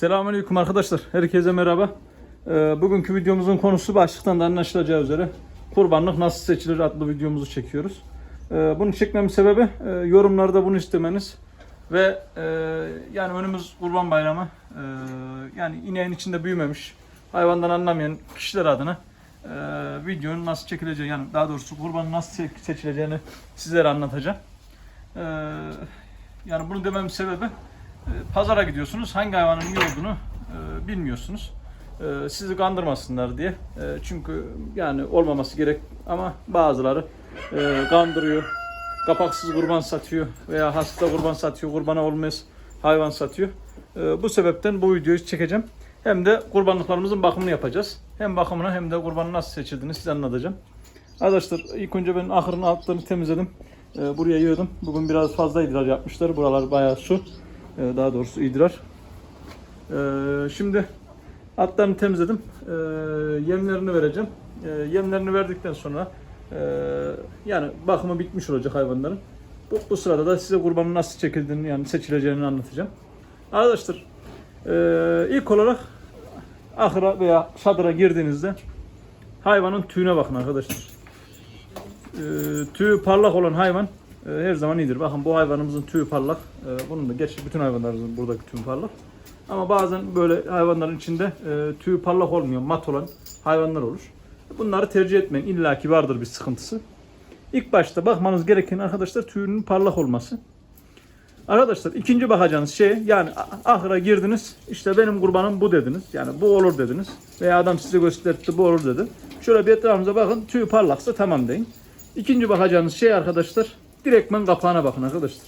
Selamünaleyküm arkadaşlar. Herkese merhaba. Ee, bugünkü videomuzun konusu başlıktan da anlaşılacağı üzere kurbanlık nasıl seçilir adlı videomuzu çekiyoruz. Ee, bunu çekmemin sebebi e, yorumlarda bunu istemeniz ve e, yani önümüz Kurban Bayramı. E, yani ineğin içinde büyümemiş, hayvandan anlamayan kişiler adına e, videonun nasıl çekileceği yani daha doğrusu kurbanın nasıl se- seçileceğini sizlere anlatacağım. E, yani bunu dememin sebebi pazara gidiyorsunuz. Hangi hayvanın iyi olduğunu e, bilmiyorsunuz. E, sizi kandırmasınlar diye. E, çünkü yani olmaması gerek ama bazıları e, kandırıyor. Kapaksız kurban satıyor veya hasta kurban satıyor, kurbana olmaz hayvan satıyor. Bu sebepten bu videoyu çekeceğim. Hem de kurbanlıklarımızın bakımını yapacağız. Hem bakımını hem de kurbanın nasıl seçildiğini size anlatacağım. Arkadaşlar ilk önce ben ahırın altlarını temizledim. Buraya yığdım. Bugün biraz fazla idrar yapmışlar. Buralar bayağı su. E, daha doğrusu idrar. E, şimdi altlarını temizledim. E, yemlerini vereceğim. Yemlerini verdikten sonra e, yani bakımı bitmiş olacak hayvanların. Bu, bu sırada da size kurbanın nasıl çekildiğini yani seçileceğini anlatacağım. Arkadaşlar e, ilk olarak ahıra veya çadıra girdiğinizde hayvanın tüyüne bakın arkadaşlar. Tüyü parlak olan hayvan her zaman iyidir. Bakın bu hayvanımızın tüyü parlak. E, bunun da gerçi bütün hayvanlarımızın buradaki tüyü parlak. Ama bazen böyle hayvanların içinde e, tüyü parlak olmuyor, mat olan hayvanlar olur. Bunları tercih etmeyin. İlla ki vardır bir sıkıntısı. İlk başta bakmanız gereken arkadaşlar tüyünün parlak olması. Arkadaşlar ikinci bakacağınız şey yani ahıra girdiniz işte benim kurbanım bu dediniz. Yani bu olur dediniz. Veya adam size gösterdi bu olur dedi. Şöyle bir etrafınıza bakın tüy parlaksa tamam deyin. İkinci bakacağınız şey arkadaşlar direktmen kapağına bakın arkadaşlar.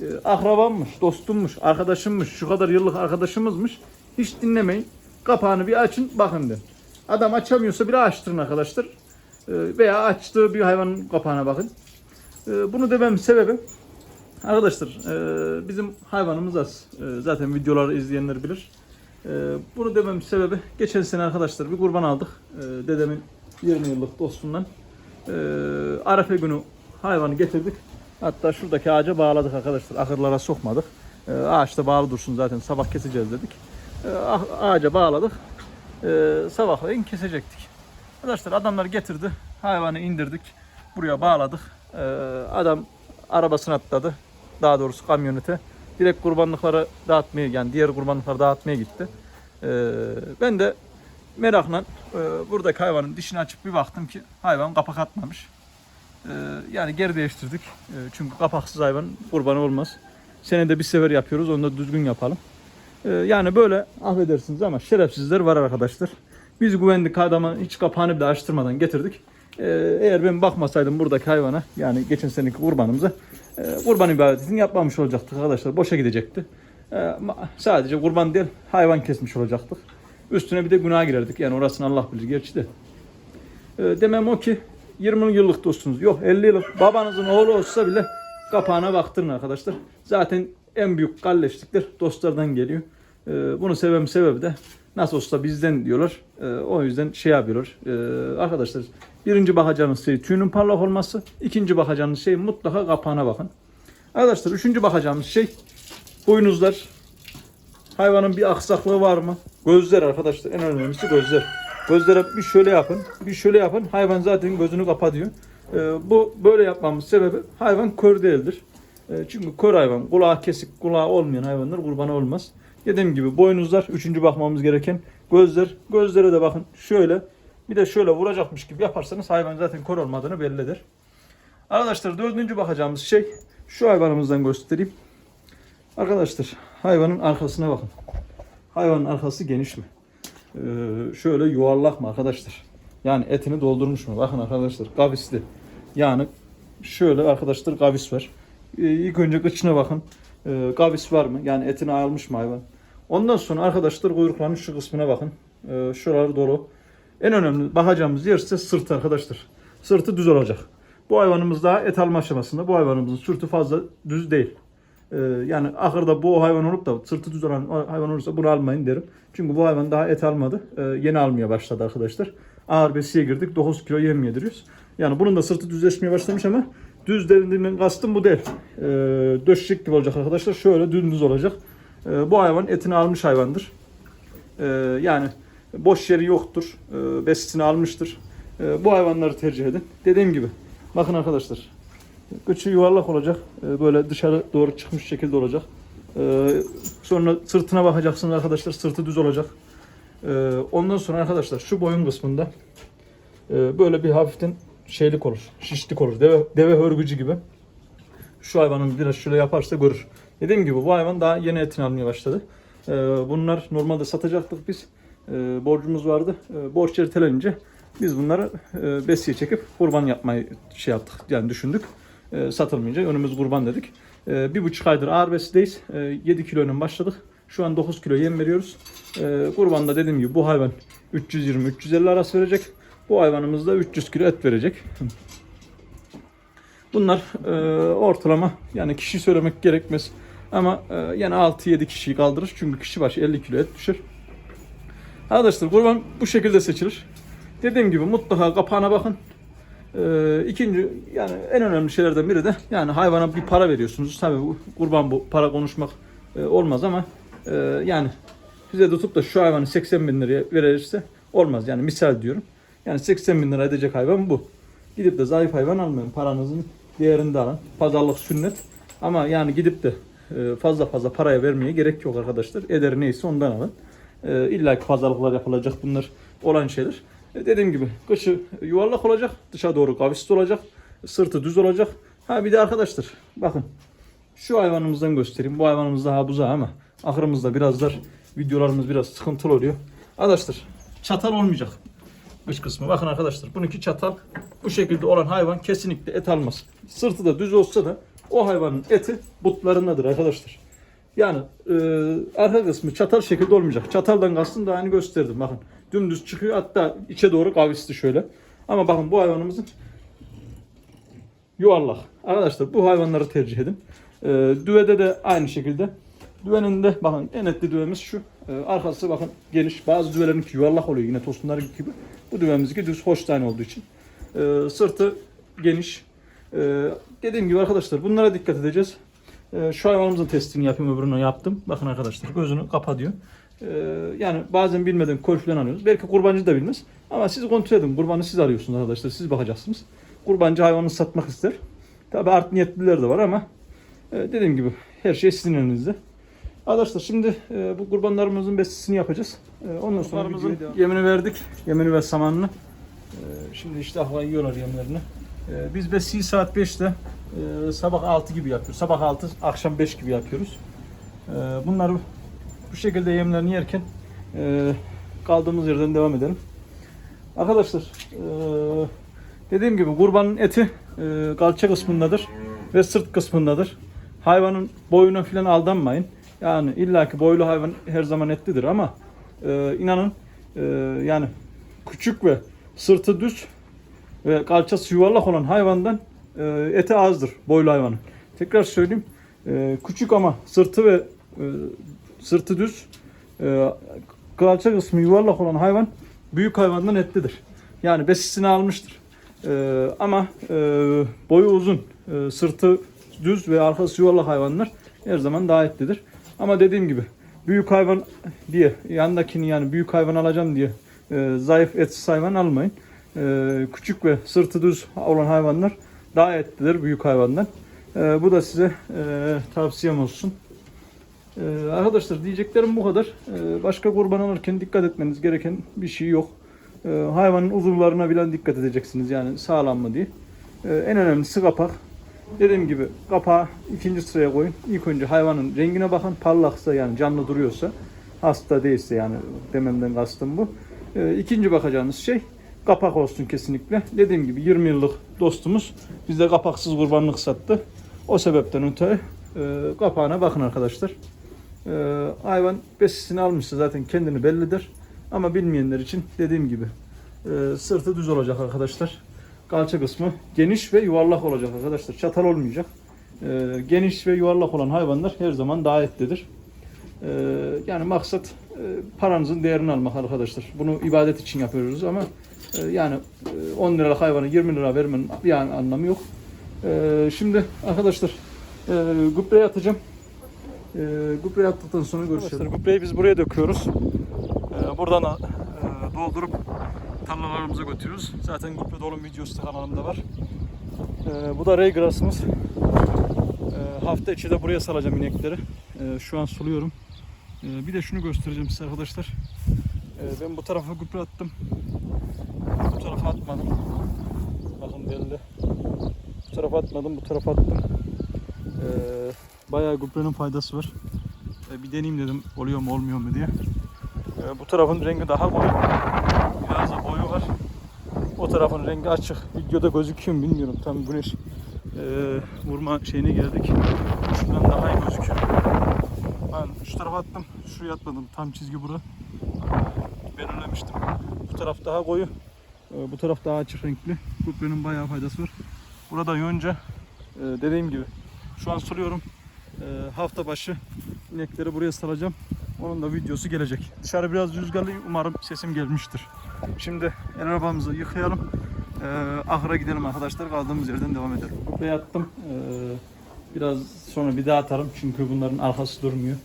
Ee, akrabammış, dostummuş, arkadaşımmış, şu kadar yıllık arkadaşımızmış. Hiç dinlemeyin. Kapağını bir açın bakın deyin. Adam açamıyorsa bir açtırın arkadaşlar. Ee, veya açtığı bir hayvanın kapağına bakın. Ee, bunu dememin sebebi Arkadaşlar e, bizim hayvanımız az. E, zaten videoları izleyenler bilir. Bunu dememin sebebi geçen sene arkadaşlar bir kurban aldık. E, dedemin 20 yıllık dostundan. E, günü hayvanı getirdik. Hatta şuradaki ağaca bağladık arkadaşlar. Ahırlara sokmadık. E, ağaçta bağlı dursun zaten sabah keseceğiz dedik. E, ağaca bağladık. E, sabahleyin kesecektik. Arkadaşlar adamlar getirdi. Hayvanı indirdik. Buraya bağladık. E, adam arabasına atladı. Daha doğrusu kamyonete. Direkt kurbanlıkları dağıtmaya yani diğer kurbanlıkları dağıtmaya gitti. Ee, ben de merakla e, buradaki hayvanın dişini açıp bir baktım ki hayvan kapak atmamış. Ee, yani geri değiştirdik. Ee, çünkü kapaksız hayvan kurban olmaz. Senede bir sefer yapıyoruz. Onu da düzgün yapalım. Ee, yani böyle affedersiniz ama şerefsizler var arkadaşlar. Biz güvendik adamı hiç kapağını bile açtırmadan getirdik. Eğer ben bakmasaydım buradaki hayvana yani geçen seneki kurbanımıza e, kurban ibadetini yapmamış olacaktık arkadaşlar. Boşa gidecekti. Sadece kurban değil hayvan kesmiş olacaktık. Üstüne bir de günah girerdik. Yani orasını Allah bilir gerçi de. Demem o ki 20 yıllık dostunuz yok 50 yıllık babanızın oğlu olsa bile kapağına baktırın arkadaşlar. Zaten en büyük kalleşlikler dostlardan geliyor. Ee, bunu sevmem sebebi de nasıl olsa bizden diyorlar. Ee, o yüzden şey yapıyorlar. Ee, arkadaşlar birinci bakacağınız şey tüyünün parlak olması. ikinci bakacağınız şey mutlaka kapağına bakın. Arkadaşlar üçüncü bakacağımız şey boynuzlar. Hayvanın bir aksaklığı var mı? Gözler arkadaşlar en önemlisi gözler. Gözlere bir şöyle yapın, bir şöyle yapın. Hayvan zaten gözünü kapatıyor. Ee, bu böyle yapmamız sebebi hayvan kör değildir. Ee, çünkü kör hayvan, kulağı kesik, kulağı olmayan hayvanlar kurbanı olmaz. Dediğim gibi boynuzlar, üçüncü bakmamız gereken gözler. Gözlere de bakın şöyle, bir de şöyle vuracakmış gibi yaparsanız hayvan zaten kör olmadığını bellidir. Arkadaşlar dördüncü bakacağımız şey şu hayvanımızdan göstereyim. Arkadaşlar hayvanın arkasına bakın. Hayvanın arkası geniş mi? Ee, şöyle yuvarlak mı arkadaşlar? Yani etini doldurmuş mu? Bakın arkadaşlar kavisli. Yani şöyle arkadaşlar kavis var. Ee, ilk önce kıçına bakın. Ee, kavis var mı? Yani etini almış mı hayvan? Ondan sonra arkadaşlar kuyruklarının şu kısmına bakın. Şuraları dolu. En önemli bakacağımız yer ise sırtı arkadaşlar. Sırtı düz olacak. Bu hayvanımız daha et alma aşamasında. Bu hayvanımızın sırtı fazla düz değil. Ee, yani ahırda bu hayvan olup da sırtı düz olan hayvan olursa bunu almayın derim. Çünkü bu hayvan daha et almadı. Ee, yeni almaya başladı arkadaşlar. Ağır besiye girdik. 9 kilo yem yediriyoruz. Yani bunun da sırtı düzleşmeye başlamış ama düz derinliğinden kastım bu değil. Ee, döşecek gibi olacak arkadaşlar. Şöyle dümdüz olacak. E, bu hayvan etini almış hayvandır. E, yani boş yeri yoktur. E, besisini almıştır. E, bu hayvanları tercih edin. Dediğim gibi bakın arkadaşlar Göçü yuvarlak olacak. E, Böyle dışarı doğru çıkmış şekilde olacak. E, Sonra sırtına bakacaksınız arkadaşlar. Sırtı düz olacak. E, Ondan sonra arkadaşlar şu boyun kısmında e, böyle bir hafiften şeylik olur. Şişlik olur. Deve, deve hörgücü gibi. Şu hayvanın biraz şöyle yaparsa görür. Dediğim gibi bu hayvan daha yeni etini almaya başladı. Bunlar normalde satacaktık biz. Borcumuz vardı. Borç ertelenince biz bunları e, besiye çekip kurban yapmayı şey yaptık. Yani düşündük. E, satılmayınca önümüz kurban dedik. E, bir buçuk aydır ağır besideyiz. E, 7 kiloyla başladık. Şu an 9 kilo yem veriyoruz. E, kurbanda dediğim gibi bu hayvan 320-350 arası verecek. Bu hayvanımız da 300 kilo et verecek. Bunlar e, ortalama yani kişi söylemek gerekmez. Ama e, yani 6-7 kişiyi kaldırır. Çünkü kişi başı 50 kilo et düşer. Arkadaşlar kurban bu şekilde seçilir. Dediğim gibi mutlaka kapağına bakın. Ee, ikinci yani en önemli şeylerden biri de yani hayvana bir para veriyorsunuz. Tabii bu kurban bu para konuşmak e, olmaz ama e, yani size tutup da şu hayvanı 80 bin liraya verirse olmaz. Yani misal diyorum. Yani 80 bin lira edecek hayvan bu. Gidip de zayıf hayvan almayın. Paranızın değerini de alın. Pazarlık sünnet. Ama yani gidip de e, fazla fazla paraya vermeye gerek yok arkadaşlar. Ederi neyse ondan alın. E, İlla ki pazarlıklar yapılacak bunlar olan şeyler. E, dediğim gibi kışı yuvarlak olacak. Dışa doğru kavisli olacak. Sırtı düz olacak. Ha bir de arkadaşlar bakın şu hayvanımızdan göstereyim. Bu hayvanımız daha buza ama ahırımızda birazlar videolarımız biraz sıkıntılı oluyor. Arkadaşlar çatal olmayacak dış kısmı. Bakın arkadaşlar bununki çatal. Bu şekilde olan hayvan kesinlikle et almaz. Sırtı da düz olsa da o hayvanın eti butlarındadır arkadaşlar. Yani e, arka kısmı çatal şekilde olmayacak. Çataldan kastım da hani gösterdim bakın. Dümdüz çıkıyor hatta içe doğru kavisli şöyle. Ama bakın bu hayvanımızın yuvarlak. Arkadaşlar bu hayvanları tercih edin. E, düvede de aynı şekilde. Düvenin de bakın en etli düvemiz şu. E, arkası bakın geniş. Bazı düvelerinki yuvarlak oluyor yine tosunlar gibi. Bu düvemizki düz hoş tane olduğu için. E, sırtı geniş. E, dediğim gibi arkadaşlar bunlara dikkat edeceğiz. E, şu hayvanımızın testini yapayım öbürünü yaptım. Bakın arkadaşlar gözünü kapa diyor. E, yani bazen bilmeden kol falan alıyoruz. Belki kurbancı da bilmez. Ama siz kontrol edin. Kurbanı siz arıyorsunuz arkadaşlar. Siz bakacaksınız. Kurbancı hayvanı satmak ister. Tabi art niyetliler de var ama e, dediğim gibi her şey sizin elinizde. Arkadaşlar şimdi e, bu kurbanlarımızın besisini yapacağız. E, ondan sonra yemini verdik. Yemini ve samanını. E, şimdi işte ahla yiyorlar yemlerini. E, biz besiyi saat 5'te e, sabah 6 gibi yapıyoruz. Sabah 6, akşam 5 gibi yapıyoruz. E, bunları bu şekilde yemlerini yerken e, kaldığımız yerden devam edelim. Arkadaşlar e, dediğim gibi kurbanın eti e, kalça kısmındadır ve sırt kısmındadır. Hayvanın boyuna falan aldanmayın. Yani illaki boylu hayvan her zaman etlidir ama inanın yani küçük ve sırtı düz ve kalçası yuvarlak olan hayvandan e, eti azdır boylu hayvanın. Tekrar söyleyeyim. E, küçük ama sırtı ve e, sırtı düz e, kalça kısmı yuvarlak olan hayvan büyük hayvandan etlidir. Yani besisini almıştır. E, ama e, boyu uzun, e, sırtı düz ve arkası yuvarlak hayvanlar her zaman daha etlidir. Ama dediğim gibi büyük hayvan diye yandakini yani büyük hayvan alacağım diye e, zayıf etsiz hayvan almayın. E, küçük ve sırtı düz olan hayvanlar daha etlidir büyük hayvandan. E, bu da size e, tavsiyem olsun. E, arkadaşlar diyeceklerim bu kadar. Başka kurban alırken dikkat etmeniz gereken bir şey yok. Hayvanın uzuvlarına bilen dikkat edeceksiniz yani sağlam mı diye. E, en önemlisi kapak. Dediğim gibi kapağı ikinci sıraya koyun. İlk önce hayvanın rengine bakın. Parlaksa yani canlı duruyorsa, hasta değilse yani dememden kastım bu. E, ikinci bakacağınız şey kapak olsun kesinlikle. Dediğim gibi 20 yıllık dostumuz bize kapaksız kurbanlık sattı. O sebepten ötürü e, kapağına bakın arkadaşlar. E, hayvan besisini almışsa zaten kendini bellidir. Ama bilmeyenler için dediğim gibi e, sırtı düz olacak arkadaşlar. Kalça kısmı geniş ve yuvarlak olacak arkadaşlar. Çatal olmayacak. E, geniş ve yuvarlak olan hayvanlar her zaman daha etlidir. E, yani maksat paranızın değerini almak arkadaşlar. Bunu ibadet için yapıyoruz ama e, yani e, 10 liralık hayvanı 20 lira vermenin bir anlamı yok. E, şimdi arkadaşlar e, atacağım. E, attıktan sonra görüşelim. Gübreyi biz buraya döküyoruz. E, buradan e, doldurup tarlalarımıza götürüyoruz. Zaten gübre dolum videosu da kanalımda var. E, bu da raygrasımız. E, hafta içi de buraya salacağım inekleri. E, şu an suluyorum. E, bir de şunu göstereceğim size arkadaşlar. E, ben bu tarafa gübre attım. Bu tarafa atmadım. Bakın belli. Bu tarafa atmadım, bu tarafa attım. E, bayağı gübrenin faydası var. E, bir deneyeyim dedim oluyor mu olmuyor mu diye. E, bu tarafın rengi daha koyu. Biraz da boyu var. O tarafın rengi açık. Videoda gözüküyor mu bilmiyorum. Tam güneş e, vurma şeyine geldik. Şuradan. Ben şu tarafa attım. Şuraya atmadım. Tam çizgi bura. Belirlemiştim. Bu taraf daha koyu. e, Bu taraf daha açık renkli. Gübrenin bayağı faydası var. Burada yonca e, dediğim gibi şu an suluyorum. E, hafta başı inekleri buraya salacağım. Onun da videosu gelecek. Dışarı biraz rüzgarlı. Umarım sesim gelmiştir. Şimdi el arabamızı yıkayalım. E, ahıra gidelim arkadaşlar. Kaldığımız yerden devam edelim. Kupaya attım. Biraz sonra bir daha atarım. Çünkü bunların arkası durmuyor.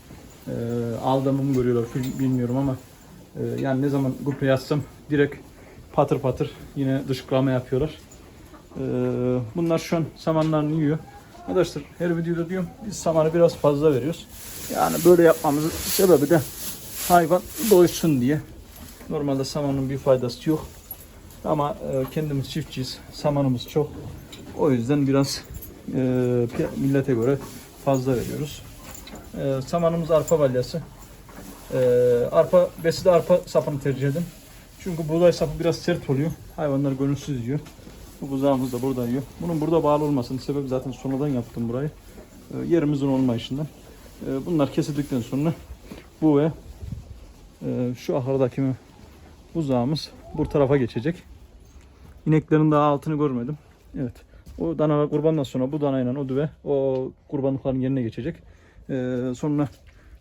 E, aldığımı mı görüyorlar bilmiyorum ama e, yani ne zaman kupaya atsam direkt patır patır yine dışkılama yapıyorlar. E, bunlar şu an samanlarını yiyor. Arkadaşlar her videoda diyorum biz samanı biraz fazla veriyoruz. Yani böyle yapmamızın sebebi de hayvan doysun diye. Normalde samanın bir faydası yok. Ama e, kendimiz çiftçiyiz. Samanımız çok. O yüzden biraz e, millete göre fazla veriyoruz. E, samanımız arpa balyası. E, arpa besi de arpa sapını tercih edin. Çünkü buğday sapı biraz sert oluyor. Hayvanlar gönülsüz yiyor. Bu buzağımız da burada yiyor. Bunun burada bağlı olmasının sebebi zaten sonradan yaptım burayı. E, yerimizin olmayışından. E, bunlar kesildikten sonra bu ve e, şu ahırdaki buzağımız bu tarafa geçecek. İneklerin daha altını görmedim. Evet. O dana kurbandan sonra bu danayla o düve o kurbanlıkların yerine geçecek. E, sonra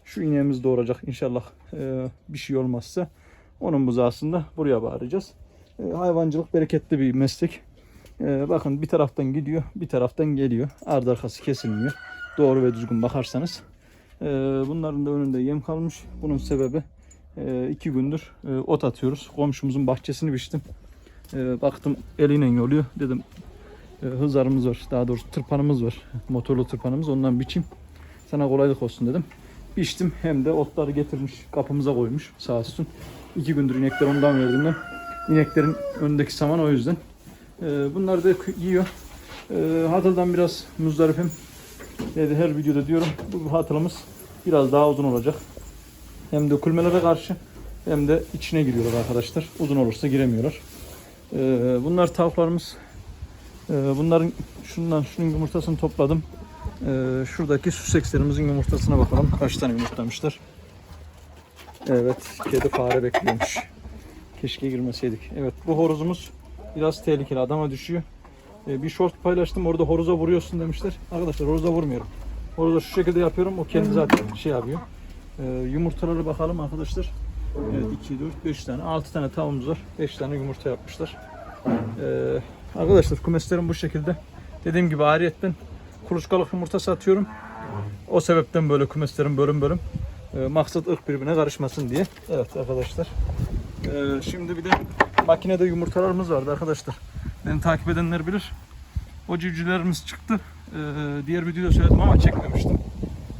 şu ineğimiz doğuracak inşallah e, bir şey olmazsa. Onun buzağısını da buraya bağıracağız. E, hayvancılık bereketli bir meslek. E, bakın bir taraftan gidiyor, bir taraftan geliyor. Ardı arkası kesilmiyor. Doğru ve düzgün bakarsanız. E, bunların da önünde yem kalmış. Bunun sebebi e, iki gündür e, ot atıyoruz. Komşumuzun bahçesini biçtim. E, baktım eliyle yoluyor. Dedim e, hızarımız var. Daha doğrusu tırpanımız var. Motorlu tırpanımız. Ondan biçeyim. Sana kolaylık olsun dedim. Biçtim. Hem de otları getirmiş. Kapımıza koymuş. Sağ olsun. İki gündür inekler ondan verdim ben. İneklerin önündeki saman o yüzden. E, bunlar da yiyor. E, hatırdan biraz muzdarifim. Dedi her videoda diyorum. Bu hatırımız biraz daha uzun olacak. Hem dökülmelere karşı hem de içine giriyorlar arkadaşlar. Uzun olursa giremiyorlar. Ee, bunlar tavuklarımız. Ee, bunların şundan şunun yumurtasını topladım. Ee, şuradaki süsekslerimizin yumurtasına bakalım. Kaç tane yumurtlamışlar. Evet, kedi fare bekliyormuş. Keşke girmeseydik. Evet, bu horozumuz biraz tehlikeli. Adama düşüyor. Ee, bir short paylaştım. Orada horoza vuruyorsun demişler. Arkadaşlar horoza vurmuyorum. Horoza şu şekilde yapıyorum. O kendi zaten şey yapıyor. Ee, yumurtalara bakalım arkadaşlar. Evet 2, 4, 5 tane. 6 tane tavuğumuz var. 5 tane yumurta yapmışlar. Ee, arkadaşlar kumeslerim bu şekilde. Dediğim gibi ariyetten kuluçkalık yumurta satıyorum. O sebepten böyle kumeslerim bölüm bölüm. Ee, maksat ırk birbirine karışmasın diye. Evet arkadaşlar. Ee, şimdi bir de makinede yumurtalarımız vardı arkadaşlar. Beni takip edenler bilir. O civcivlerimiz çıktı. Ee, diğer videoda söyledim ama çekmemiştim.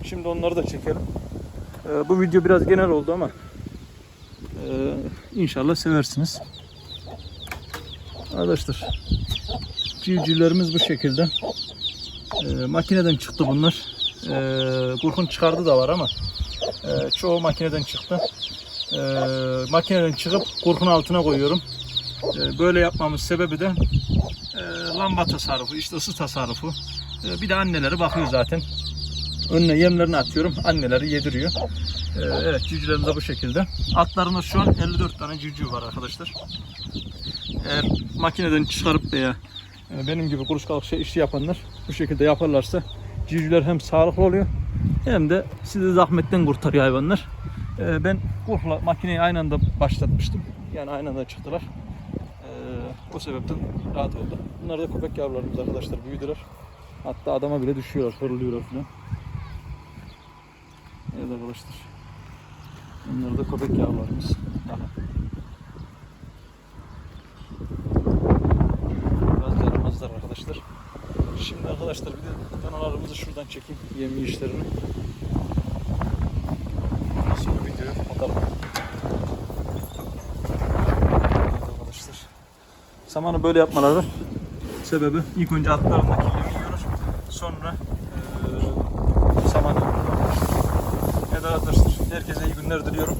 Şimdi onları da çekelim. Ee, bu video biraz genel oldu ama e, inşallah seversiniz. Arkadaşlar civcivlerimiz bu şekilde. Ee, makineden çıktı bunlar. Ee, kurkun çıkardı da var ama e, çoğu makineden çıktı. Ee, makineden çıkıp kurkun altına koyuyorum. Ee, böyle yapmamız sebebi de e, lamba tasarrufu, işte ısı tasarrufu. Ee, bir de anneleri bakıyor zaten. Önüne yemlerini atıyorum. Anneleri yediriyor. Ee, evet civcivlerimiz de bu şekilde. Atlarında şu an 54 tane civciv var arkadaşlar. Eğer makineden çıkarıp veya e, benim gibi kuluçkalık şey işi yapanlar bu şekilde yaparlarsa civcivler hem sağlıklı oluyor hem de sizi zahmetten kurtarıyor hayvanlar. Ee, ben kurla makineyi aynı anda başlatmıştım. Yani aynı anda çıktılar. Ee, o sebepten rahat oldu. Bunlar da köpek yavrularımız arkadaşlar büyüdüler. Hatta adama bile düşüyorlar, fırlıyorlar falan. Evet arkadaşlar. Bunlar da köpek yavrularımız. Aha. Biraz yaramazlar arkadaşlar. Şimdi arkadaşlar bir de danalarımızı şuradan çekeyim. Yem işlerini. Nasıl bir video. Evet arkadaşlar. Samanı böyle yapmaları sebebi ilk önce atlarındaki yemi yiyoruz. Sonra eee samanı yiyoruz. Evet arkadaşlar herkese iyi günler diliyorum.